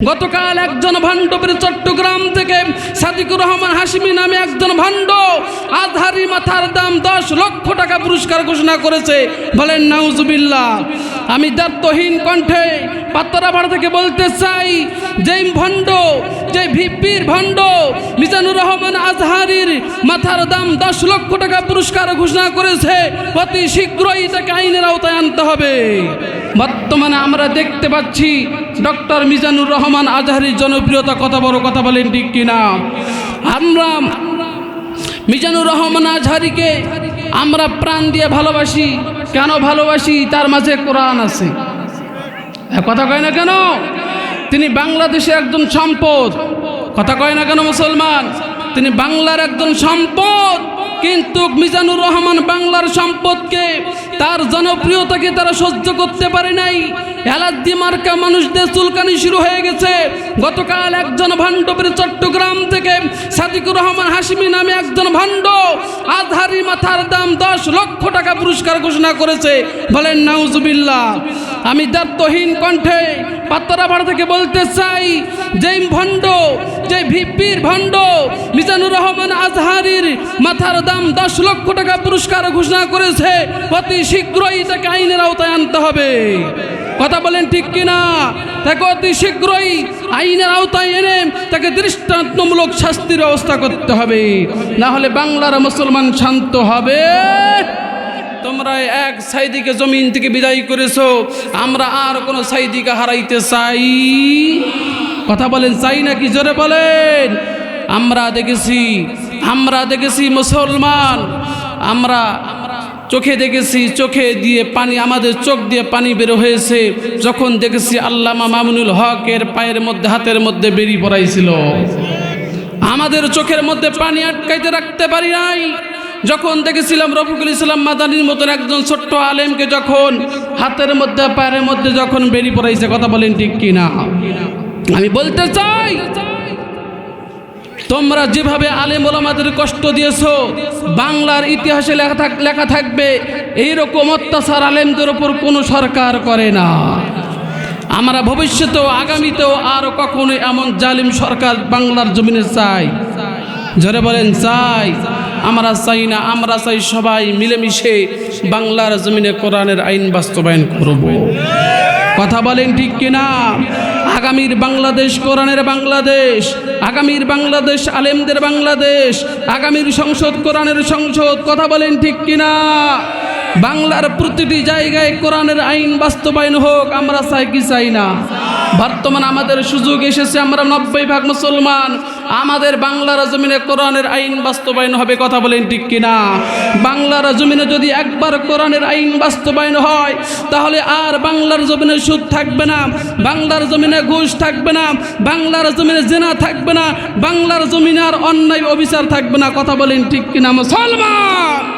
গতকাল একজন ভাণ্ডবের চট্টগ্রাম থেকে সাদিকুর রহমান হাসিমি নামে একজন ভাণ্ড আধারি মাথার দাম দশ লক্ষ টাকা পুরস্কার ঘোষণা করেছে। বলেন, নাউজুবিল্লাহ, আমি দার্থহীন কণ্ঠে পাত্রাপাড়া থেকে বলতে চাই, যেই ভণ্ড যে ভিপির ভণ্ড, মিজানুর রহমান আজহারির মাথার দাম দশ লক্ষ টাকা পুরস্কার ঘোষণা করেছে, অতি শীঘ্রই তাকে আইনের আওতায় আনতে হবে। বর্তমানে আমরা দেখতে পাচ্ছি ডক্টর মিজানুর রহমান আজহারির জনপ্রিয়তা কত বড় কথা বলেন ঠিক কিনা? আমরা মিজানুর রহমান আজহারিকে আমরা প্রাণ দিয়ে ভালোবাসি। কেন ভালোবাসি? তার মাঝে কোরআন আছে। কথা কয় না কেন? তিনি বাংলাদেশের একজন সম্পদ। কথা কয় না কেন মুসলমান? তিনি বাংলার একজন সম্পদ। কিন্তু মিজানুর রহমান বাংলার সম্পদকে, তার জনপ্রিয়তাকে তারা সহ্য করতে পারে নাই। এলাদ্দি মার্কা মানুষদের চুলকানি শুরু হয়ে গেছে। গতকাল একজন ভাণ্ডবের চট্টগ্রাম থেকে সাদিকুর রহমান হাসিমি নামে একজন ভাণ্ড আধারি মাথার দাম দশ লক্ষ টাকা পুরস্কার ঘোষণা করেছে। বলেন, নাউজুবিল্লাহ। আমি দার্থহীন কণ্ঠে পাত্রাপাড়া থেকে বলতে চাই, যেই ভণ্ড যে ভিপির ভণ্ড, মিজানুর রহমান আজহারির মাথার দাম দশ লক্ষ টাকা পুরস্কার ঘোষণা করেছে, অতি শীঘ্রই তাকে আইনের আওতায় আনতে হবে। কথা বলেন ঠিক কিনা? তাকে অতি শীঘ্রই আইনের আওতায় এনে তাকে দৃষ্টান্তমূলক শাস্তির ব্যবস্থা করতে হবে। না হলে বাংলার মুসলমান শান্ত হবে। তোমরা এক সাইদিকে জমিন থেকে বিদায় করেছ, আমরা আর কোনো সাইদিকে হারাইতে চাই। কথা বলেন, চাই নাকি? জোরে বলেন। আমরা দেখেছি আমরা দেখেছি মুসলমান, আমরা চোখে দেখেছি, চোখে দিয়ে পানি, আমাদের চোখ দিয়ে পানি বের হয়েছে। যখন দেখেছি আল্লামা মামুনুল হকের পায়ের মধ্যে, হাতের মধ্যে বেরিয়ে পড়াইছিল। আমাদের চোখের মধ্যে পানি আটকাইতে রাখতে পারি নাই। যখন দেখেছিলাম রফিকুল ইসলাম মাদানির মতন একজন ছোট্ট আলেমকে যখন হাতের মধ্যে, পায়ের মধ্যে যখন বেরিয়ে পড়াইছে, কথা বলেন ঠিক কিনা? আমি বলতে চাই তোমরা যেভাবে আলেম ওলামাদের কষ্ট দিয়েছ, বাংলার ইতিহাসে লেখা থাক, লেখা থাকবে, এইরকম অত্যাচার আলেমদের ওপর কোনো সরকার করে না। আমরা ভবিষ্যতেও, আগামীতেও আর কখনো এমন জালিম সরকার বাংলার জমিনে চাই। জোরে বলেন, চাই। আমরা চাই না, আমরা চাই সবাই মিলেমিশে বাংলার জমিনে কোরআনের আইন বাস্তবায়ন করব। কথা বলেন ঠিক কিনা? আগামীর বাংলাদেশ, কোরআনের বাংলাদেশ, আগামীর বাংলাদেশ, আলেমদের বাংলাদেশ, আগামীর সংসদ, কোরআনের সংসদ, কথা বলেন ঠিক কিনা? বাংলার প্রতিটি জায়গায় কোরআনের আইন বাস্তবায়ন হোক, আমরা চাই কি চাই না? বর্তমান আমাদের সুযোগ এসেছে, আমরা নব্বই ভাগ মুসলমান। আমাদের বাংলার জমিনে কোরআনের আইন বাস্তবায়ন হবে, কথা বলেন ঠিক কিনা? বাংলার জমিনে যদি একবার কোরআনের আইন বাস্তবায়ন হয়, তাহলে আর বাংলার জমিনে সুদ থাকবে না, বাংলার জমিনে ঘুষ থাকবে না, বাংলার জমিনে জেনা থাকবে না, বাংলার জমিনে আর অন্যায় অবিচার থাকবে না, কথা বলেন ঠিক কিনা মুসলমান?